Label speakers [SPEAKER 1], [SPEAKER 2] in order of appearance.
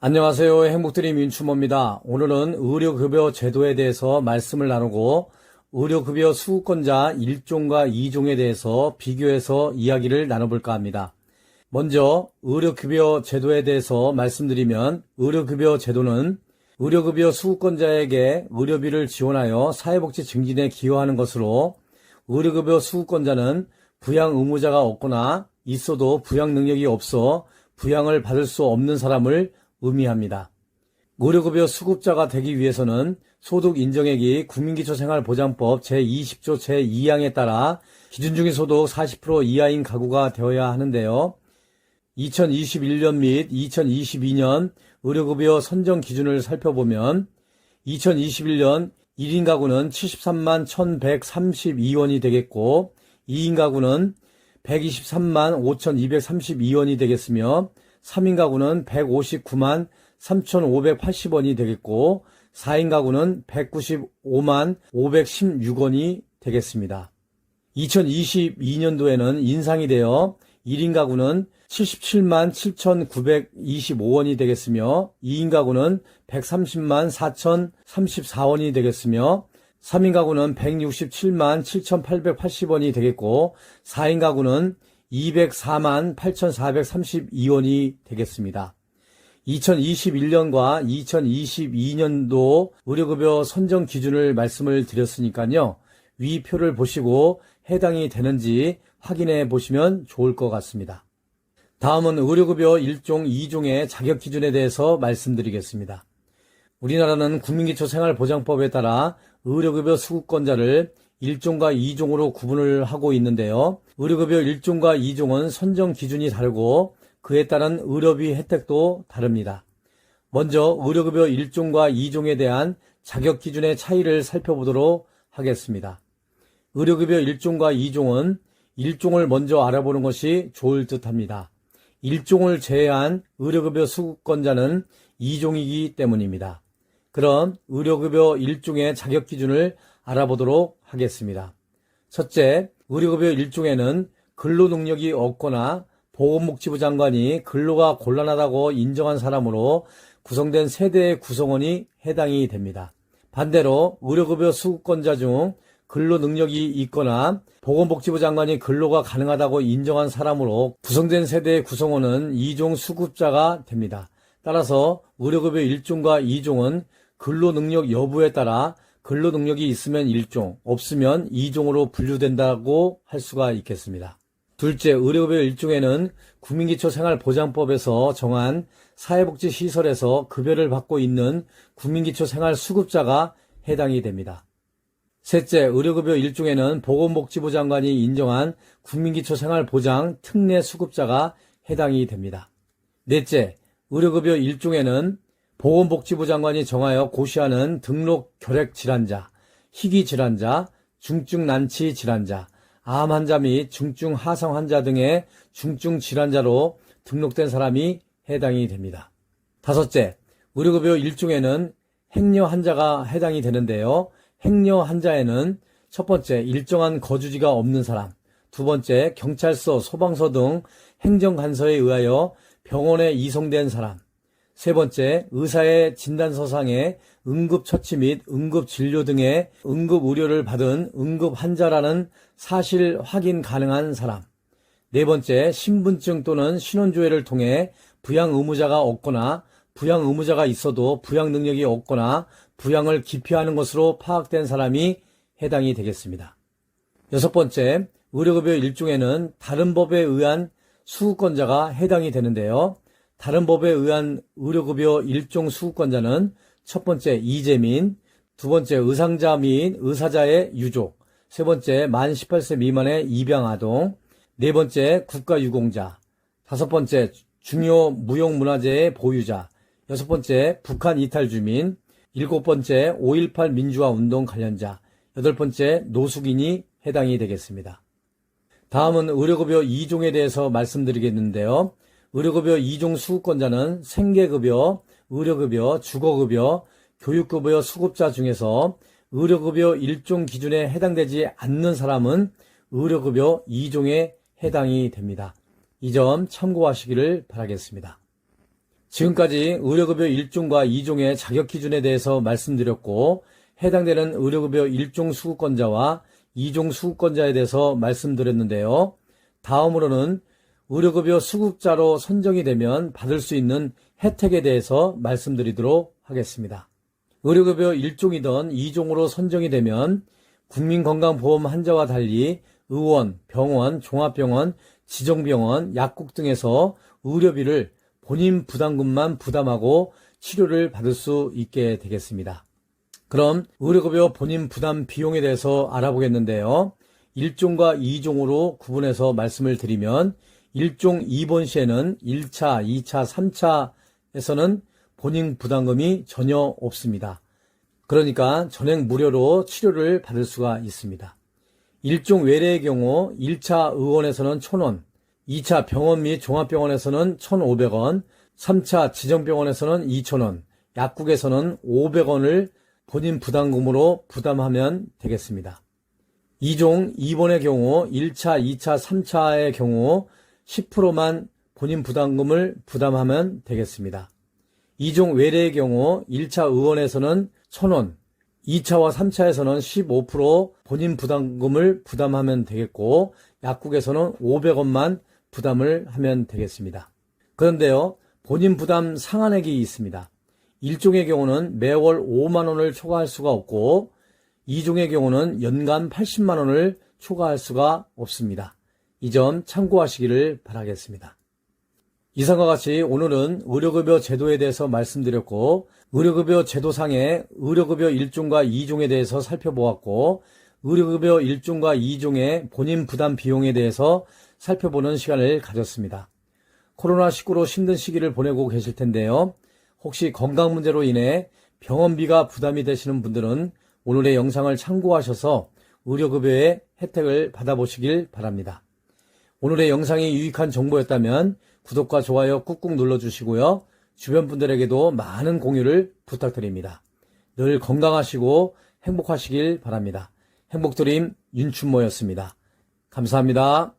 [SPEAKER 1] 안녕하세요. 행복드림 민추모입니다. 오늘은 의료급여 제도에 대해서 말씀을 나누고 의료급여 수급권자 1종과 2종에 대해서 비교해서 이야기를 나눠볼까 합니다. 먼저 의료급여 제도에 대해서 말씀드리면 의료급여 제도는 의료급여 수급권자에게 의료비를 지원하여 사회복지 증진에 기여하는 것으로 의료급여 수급권자는 부양 의무자가 없거나 있어도 부양 능력이 없어 부양을 받을 수 없는 사람을 의미합니다. 의료급여 수급자가 되기 위해서는 소득 인정액이 국민기초생활보장법 제20조 제2항에 따라 기준 중위 소득 40% 이하인 가구가 되어야 하는데요. 2021년 및 2022년 의료급여 선정 기준을 살펴보면 2021년 1인 가구는 73만 1132원이 되겠고 2인 가구는 123만 5232원이 되겠으며 3인 가구는 159만 3,580원이 되겠고 4인 가구는 195만 516원이 되겠습니다. 2022년도에는 인상이 되어 1인 가구는 77만 7,925원이 되겠으며 2인 가구는 130만 4,034원이 되겠으며 3인 가구는 167만 7,880원이 되겠고 4인 가구는 204만 8,432원이 되겠습니다. 2021년과 2022년도 의료급여 선정 기준을 말씀을 드렸으니까요. 위 표를 보시고 해당이 되는지 확인해 보시면 좋을 것 같습니다. 다음은 의료급여 1종, 2종의 자격 기준에 대해서 말씀드리겠습니다. 우리나라는 국민기초생활보장법에 따라 의료급여 수급권자를 1종과 2종으로 구분을 하고 있는데요. 의료급여 1종과 2종은 선정 기준이 다르고 그에 따른 의료비 혜택도 다릅니다. 먼저 의료급여 1종과 2종에 대한 자격 기준의 차이를 살펴보도록 하겠습니다. 의료급여 1종과 2종은 1종을 먼저 알아보는 것이 좋을 듯 합니다. 1종을 제외한 의료급여 수급권자는 2종이기 때문입니다. 그럼 의료급여 1종의 자격 기준을 알아보도록 하겠습니다. 첫째, 의료급여 1종에는 근로 능력이 없거나 보건복지부 장관이 근로가 곤란하다고 인정한 사람으로 구성된 세대의 구성원이 해당이 됩니다. 반대로 의료급여 수급권자 중 근로 능력이 있거나 보건복지부 장관이 근로가 가능하다고 인정한 사람으로 구성된 세대의 구성원은 2종 수급자가 됩니다. 따라서 의료급여 1종과 2종은 근로 능력 여부에 따라 근로 능력이 있으면 1종, 없으면 2종으로 분류된다고 할 수가 있겠습니다. 둘째, 의료급여 1종에는 국민기초생활보장법에서 정한 사회복지시설에서 급여를 받고 있는 국민기초생활수급자가 해당이 됩니다. 셋째, 의료급여 1종에는 보건복지부 장관이 인정한 국민기초생활보장 특례 수급자가 해당이 됩니다. 넷째, 의료급여 1종에는 보건복지부 장관이 정하여 고시하는 등록 결핵 질환자, 희귀 질환자, 중증 난치 질환자, 암 환자 및 중증 하성 환자 등의 중증 질환자로 등록된 사람이 해당이 됩니다. 다섯째, 의료급여 1종에는 행여 환자가 해당이 되는데요. 행여 환자에는 첫 번째, 일정한 거주지가 없는 사람, 두 번째, 경찰서, 소방서 등 행정간서에 의하여 병원에 이송된 사람, 세 번째, 의사의 진단서상에 응급처치 및 응급진료 등의 응급의료를 받은 응급 환자라는 사실 확인 가능한 사람. 네 번째, 신분증 또는 신원조회를 통해 부양 의무자가 없거나 부양 의무자가 있어도 부양 능력이 없거나 부양을 기피하는 것으로 파악된 사람이 해당이 되겠습니다. 여섯 번째, 의료급여 일종에는 다른 법에 의한 수급권자가 해당이 되는데요. 다른 법에 의한 의료급여 일종 수급권자는 첫 번째 이재민, 두 번째 의상자 및 의사자의 유족, 세 번째 만 18세 미만의 입양아동, 네 번째 국가유공자, 다섯 번째 중요 무형문화재의 보유자, 여섯 번째 북한 이탈 주민, 일곱 번째 5.18 민주화 운동 관련자, 여덟 번째 노숙인이 해당이 되겠습니다. 다음은 의료급여 2종에 대해서 말씀드리겠는데요. 의료급여 2종 수급권자는 생계급여, 의료급여, 주거급여, 교육급여 수급자 중에서 의료급여 1종 기준에 해당되지 않는 사람은 의료급여 2종에 해당이 됩니다. 이 점 참고하시기를 바라겠습니다. 지금까지 의료급여 1종과 2종의 자격 기준에 대해서 말씀드렸고 해당되는 의료급여 1종 수급권자와 2종 수급권자에 대해서 말씀드렸는데요. 다음으로는 의료급여 수급자로 선정이 되면 받을 수 있는 혜택에 대해서 말씀드리도록 하겠습니다. 의료급여 1종이던 2종으로 선정이 되면 국민건강보험 환자와 달리 의원, 병원, 종합병원, 지정병원, 약국 등에서 의료비를 본인 부담금만 부담하고 치료를 받을 수 있게 되겠습니다. 그럼 의료급여 본인 부담 비용에 대해서 알아보겠는데요. 1종과 2종으로 구분해서 말씀을 드리면 1종 2번 시에는 1차, 2차, 3차에서는 본인 부담금이 전혀 없습니다. 그러니까 전액 무료로 치료를 받을 수가 있습니다. 1종 외래의 경우 1차 의원에서는 1000원, 2차 병원 및 종합병원에서는 1,500원, 3차 지정병원에서는 2,000원, 약국에서는 500원을 본인 부담금으로 부담하면 되겠습니다. 2종 2번의 경우 1차, 2차, 3차의 경우 10%만 본인 부담금을 부담하면 되겠습니다. 2종 외래의 경우 1차 의원에서는 1000원, 2차와 3차에서는 15% 본인 부담금을 부담하면 되겠고 약국에서는 500원만 부담을 하면 되겠습니다. 그런데요, 본인 부담 상한액이 있습니다. 1종의 경우는 매월 5만 원을 초과할 수가 없고 2종의 경우는 연간 80만 원을 초과할 수가 없습니다. 이 점 참고하시기를 바라겠습니다. 이상과 같이 오늘은 의료급여 제도에 대해서 말씀드렸고 의료급여 제도상의 의료급여 1종과 2종에 대해서 살펴보았고 의료급여 1종과 2종의 본인 부담 비용에 대해서 살펴보는 시간을 가졌습니다. 코로나19로 힘든 시기를 보내고 계실 텐데요. 혹시 건강 문제로 인해 병원비가 부담이 되시는 분들은 오늘의 영상을 참고하셔서 의료급여의 혜택을 받아보시길 바랍니다. 오늘의 영상이 유익한 정보였다면 구독과 좋아요 꾹꾹 눌러주시고요. 주변 분들에게도 많은 공유를 부탁드립니다. 늘 건강하시고 행복하시길 바랍니다. 행복드림 윤춘모였습니다. 감사합니다.